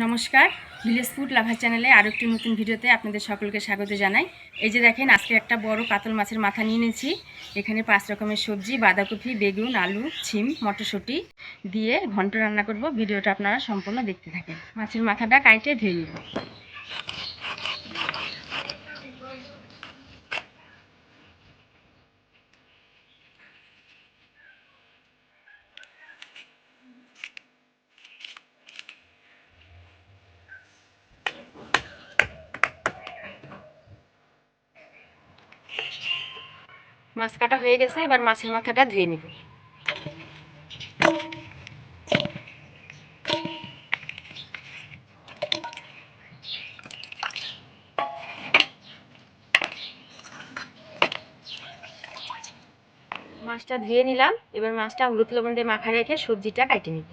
নমস্কার, village food lover চ্যানেলে আরও একটি নতুন ভিডিওতে আপনাদের সকলকে স্বাগত জানাই। এই যে দেখেন, আজকে একটা বড় কাতল মাছের মাথা নিয়ে নিয়েছি। এখানে পাঁচ রকমের সবজি, বাঁধাকপি, বেগুন, আলু, ছিম, মটরশুঁটি দিয়ে ঘন্ট রান্না করব। ভিডিওটা আপনারা সম্পূর্ণ দেখতে থাকেন। মাছের মাথাটা কাইটে ধুয়ে নেব। মাছ কাটা হয়ে গেছে, এবার মাছের মাথাটা ধুয়ে নেব। মাছটা ধুয়ে নিলাম, এবার মাছটা হলুদ লবণ দিয়ে মাখা রেখে সবজিটা কাটে নিব।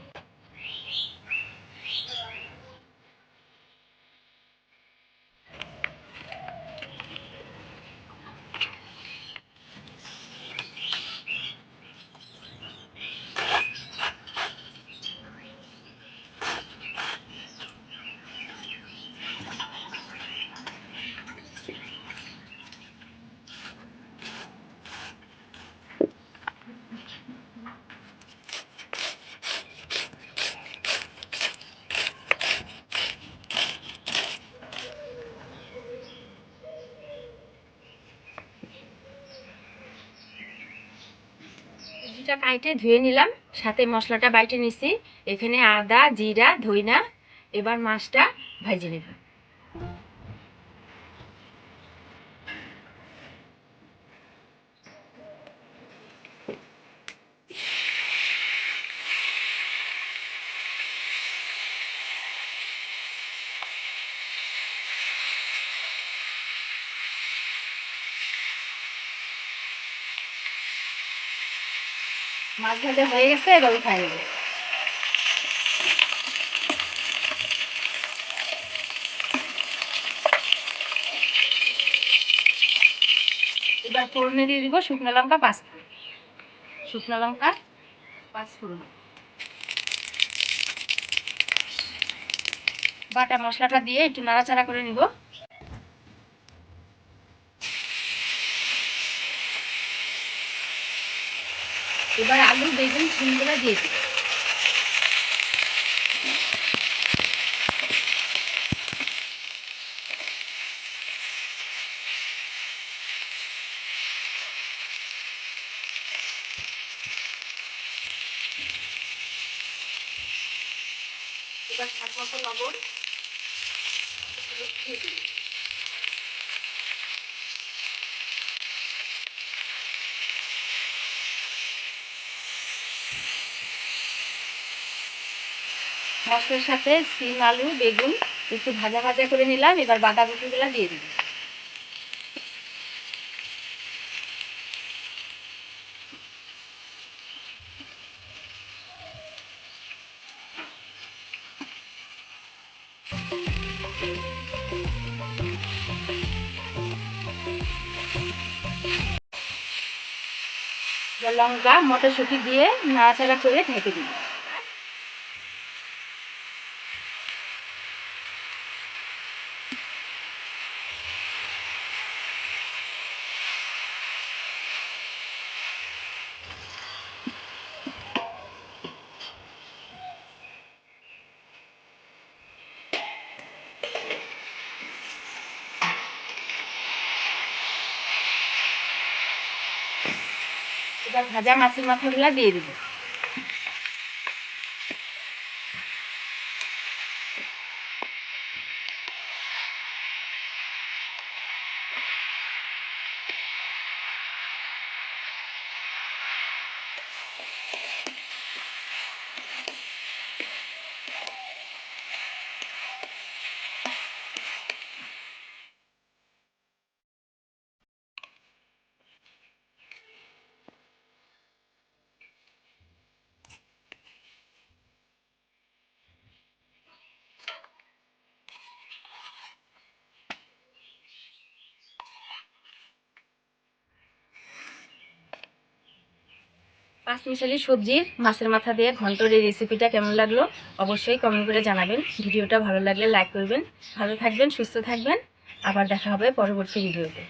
সবজিটা কাইটে ধুয়ে নিলাম, সাথে মশলাটা বাইটে নিছি। এখানে আদা, জিরা, ধইনা, এবার মাছটা ভেজে নেব। মাছ ভাজা হয়ে গেছে, এবার উঠাই নেব। এবার ফোড়নে দিয়ে দিব শুকনো লঙ্কা পাঁচ ফোড়ন শুকনো লঙ্কা পাঁচ ফোড়ন বাটা মশলাটা দিয়ে একটু নাড়াচাড়া করে নিব। এবার আলু বেগুন সিমগুলো দিয়ে দিব এবার দিই। মশলার সাথে সিম আলু, বেগুন একটু ভাজা ভাজা করে নিলাম। এবার বাঁধাকপিগুলো দিয়ে এবার লঙ্কা, মটরশুঁটি দিয়ে নাড়াচাড়া করে ঢেকে দিই এবার ভাজা মাছের মাথাগুলো দিয়ে দিব। পাঁচমিশালি সবজির মাছের মাথা দিয়ে ঘন্টর এই রেসিপিটা কেমন লাগল অবশ্যই কমেন্ট করে জানাবেন। ভিডিওটা ভালো লাগলে লাইক করবেন। ভালো থাকবেন, সুস্থ থাকবেন। আবার দেখা হবে পরবর্তী ভিডিওতে।